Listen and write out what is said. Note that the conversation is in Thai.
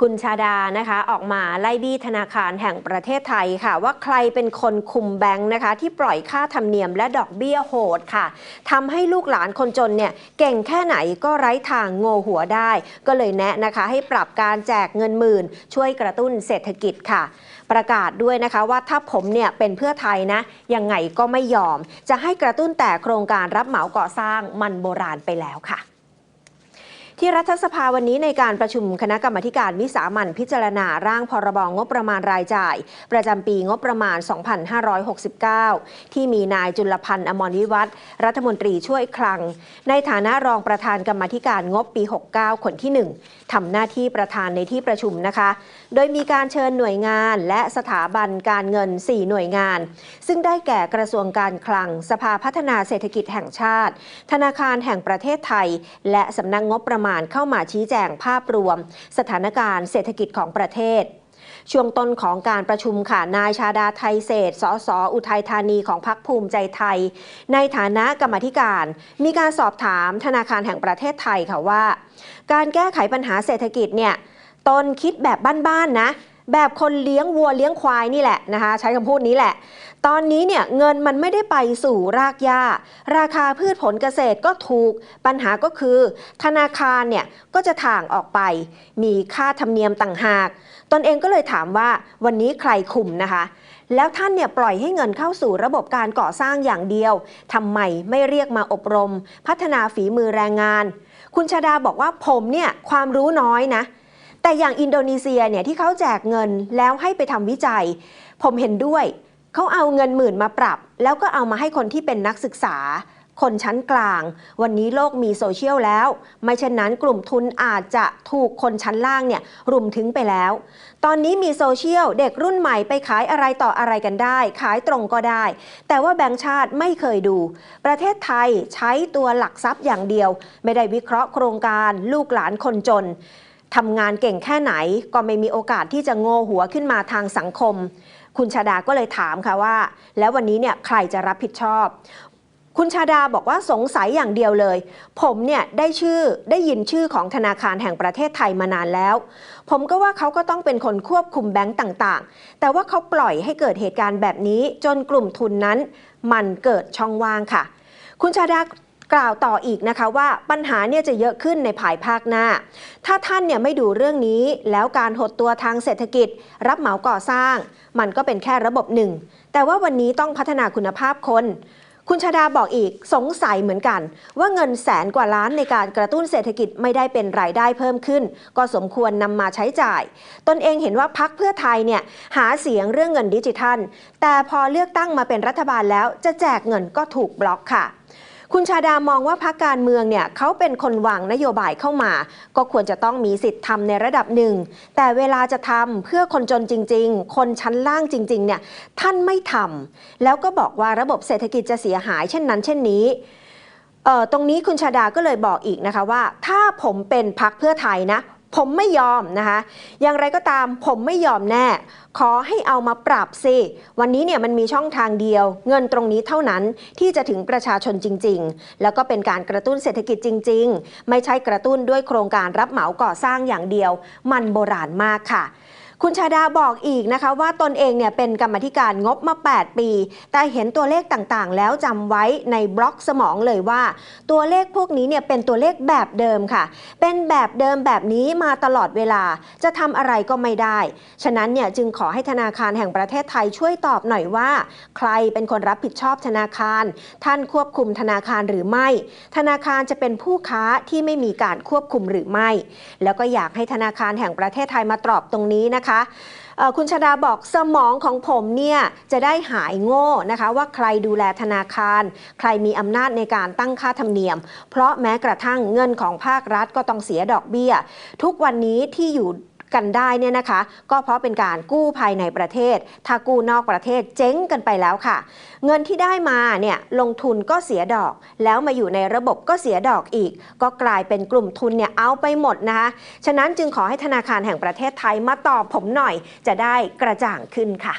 คุณชาดานะคะออกมาไล่บี้ธนาคารแห่งประเทศไทยค่ะ ว่าใครเป็นคนคุมแบงค์นะคะ ที่ปล่อยค่าธรรมเนียมและดอกเบี้ยโหดค่ะทำให้ลูกหลานคนจนเนี่ยเก่งแค่ไหนก็ไร้ทางโงหัวได้ ก็เลยแนะนะคะให้ปรับการแจกเงินหมื่น ช่วยกระตุ้นเศรษฐกิจค่ะ ประกาศด้วยนะคะว่าถ้าผมเนี่ยเป็นเพื่อไทยนะยังไงก็ไม่ยอม จะให้กระตุ้นแต่โครงการรับเหมาก่อสร้างมันโบราณไปแล้วค่ะ ที่รัฐสภาวันนี้ในการประชุมคณะกรรมการวิสามันพิจารณาร่างพรบงบประมาณรายจ่าย ประจำปีงบประมาณ 2569 ที่มีนายจุลพันธ์อมรวิวัฒรัฐมนตรีช่วยคลัง ในฐานะรองประธานกรรมธิการงบปี 69 คนที่ 1ทำหน้าที่ประธานในที่ประชุมนะคะ โดยมีการเชิญหน่วยงานและสถาบันการเงิน 4 หน่วยงาน ซึ่งได้แก่กระทรวงการคลัง สภาพัฒนาเศรษฐกิจแห่งชาติ ธนาคารแห่งประเทศไทย และสำนักงงบประมาณเข้ามาชี้แจงภาพรวม สถานการณ์เศรษฐกิจของประเทศ ช่วงต้นของการประชุมค่ะนายชาดาไทยเศษสสอุทัยธานีของพักภูมิใจไทย ในฐานะกรรมธิการ มีการสอบถามธนาคารแห่งประเทศไทยค่ะว่า การแก้ไขปัญหาเศรษฐกิจเนี่ยตนคิดแบบบ้านๆนะ แบบคนเลี้ยงวัวเลี้ยงควายนี่แหละนะคะ ใช้คำพูดนี้แหละ ตอนนี้เนี่ยเงินมันไม่ได้ไปสู่รากหญ้า ราคาพืชผลเกษตรก็ถูก ปัญหาก็คือ ธนาคารเนี่ยก็จะถ่างออกไป มีค่าธรรมเนียมต่างหาก ตนเองก็เลยถามว่าวันนี้ใครคุมนะคะ แล้วท่านเนี่ยปล่อยให้เงินเข้าสู่ระบบการก่อสร้างอย่างเดียวทำไมไม่เรียกมาอบรม พัฒนาฝีมือแรงงาน คุณชาดาบอกว่าผมเนี่ยความรู้น้อยนะ แต่อย่างอินโดนีเซียเนี่ยที่เขาแจกเงินแล้วให้ไปทำวิจัย ผมเห็นด้วยเขาเอาเงินหมื่นมาปรับ แล้วก็เอามาให้คนที่เป็นนักศึกษา คนชั้นกลาง วันนี้โลกมีโซเชียลแล้ว ไม่เช่นนั้นกลุ่มทุนอาจจะถูกคนชั้นล่างเนี่ยรุมถึงไปแล้ว ตอนนี้มีโซเชียลเด็กรุ่นใหม่ไปขายอะไรต่ออะไรกันได้ ขายตรงก็ได้ แต่ว่าแบงก์ชาติไม่เคยดู ประเทศไทยใช้ตัวหลักทรัพย์อย่างเดียว ไม่ได้วิเคราะห์โครงการลูกหลานคนจน ทำงานเก่งแค่ไหนก็ไม่มีโอกาสที่จะโง่หัวขึ้นมาทางสังคม คุณชาดาก็เลยถามค่ะว่า แล้ววันนี้เนี่ยใครจะรับผิดชอบ คุณชาดาบอกว่าสงสัยอย่างเดียวเลย ผมเนี่ยได้ชื่อได้ยินชื่อของธนาคารแห่งประเทศไทยมานานแล้ว ผมก็ว่าเขาก็ต้องเป็นคนควบคุมแบงก์ต่างๆ แต่ว่าเขาปล่อยให้เกิดเหตุการณ์แบบนี้ จนกลุ่มทุนนั้น มันเกิดช่องว่างค่ะ คุณชาดา กล่าวต่ออีกนะคะว่าปัญหาเนี่ยจะเยอะขึ้นในภายภาคหน้า ถ้าท่านเนี่ยไม่ดูเรื่องนี้แล้วการหดตัวทางเศรษฐกิจ รับเหมาก่อสร้าง มันก็เป็นแค่ระบบหนึ่ง แต่ว่าวันนี้ต้องพัฒนาคุณภาพคนคุณชาดาบอกอีกสงสัยเหมือนกัน ว่าเงินแสนกว่าล้านในการกระตุ้นเศรษฐกิจไม่ได้เป็นรายได้เพิ่มขึ้น ก็สมควรนำมาใช้จ่าย ตนเองเห็นว่าพักเพื่อไทยเนี่ยหาเสียงเรื่องเงินดิจิทัล แต่พอเลือกตั้งมาเป็นรัฐบาลแล้วจะแจกเงินก็ถูกบล็อกค่ะ คุณชาดามองว่าพรรคการเมืองเนี่ยเขาเป็นคนวางนโยบายเข้ามา ก็ควรจะต้องมีสิทธิ์ทำในระดับหนึ่ง แต่เวลาจะทำเพื่อคนจนจริง ๆ คนชั้นล่างจริง ๆ เนี่ยท่านไม่ทำแล้วก็บอกว่าระบบเศรษฐกิจจะเสียหายเช่นนั้น เช่นนี้ตรงนี้คุณชาดาก็เลยบอกอีกนะคะว่า ถ้าผมเป็นพักเพื่อไทยนะ ผมไม่ยอมนะคะ อย่างไรก็ตามผมไม่ยอมแน่ ขอให้เอามาปรับสิ วันนี้เนี่ยมันมีช่องทางเดียว เงินตรงนี้เท่านั้นที่จะถึงประชาชนจริง ๆ แล้วก็เป็นการกระตุ้นเศรษฐกิจจริง ๆ ไม่ใช่กระตุ้นด้วยโครงการรับเหมาก่อสร้างอย่างเดียว มันโบราณมากค่ะ คุณชาดาบอกอีกนะคะว่าตนเองเนี่ยเป็นกรรมธิการงบมา 8 ปี แต่เห็นตัวเลขต่างๆ แล้วจำไว้ในบล็อกสมองเลยว่า ตัวเลขพวกนี้เนี่ยเป็นตัวเลขแบบเดิมค่ะ เป็นแบบเดิมแบบนี้มาตลอดเวลาจะทำอะไรก็ไม่ได้ ฉะนั้นเนี่ยจึงขอให้ธนาคารแห่งประเทศไทยช่วยตอบหน่อยว่า ใครเป็นคนรับผิดชอบธนาคาร ท่านควบคุมธนาคารหรือไม่ ธนาคารจะเป็นผู้ค้าที่ไม่มีการควบคุมหรือไม่ แล้วก็อยากให้ธนาคารแห่งประเทศไทยมาตอบตรงนี้นะคะเอ่อคุณชาดาบอกสมองของผมเนี่ยจะได้หายโง่นะคะ ว่าใครดูแลธนาคาร ใครมีอำนาจในการตั้งค่าธรรมเนียม เพราะแม้กระทั่งเงินของภาครัฐก็ต้องเสียดอกเบี้ย ทุกวันนี้ที่อยู่ กันได้เนี่ยนะคะ ก็เพราะเป็นการกู้ภายในประเทศ ถ้ากู้นอกประเทศเจ๊งกันไปแล้วค่ะ เงินที่ได้มาเนี่ยลงทุนก็เสียดอก แล้วมาอยู่ในระบบก็เสียดอกอีก ก็กลายเป็นกลุ่มทุนเนี่ยเอาไปหมดนะคะ ฉะนั้นจึงขอให้ธนาคารแห่งประเทศไทยมาตอบผมหน่อยจะได้กระจ่างขึ้นค่ะ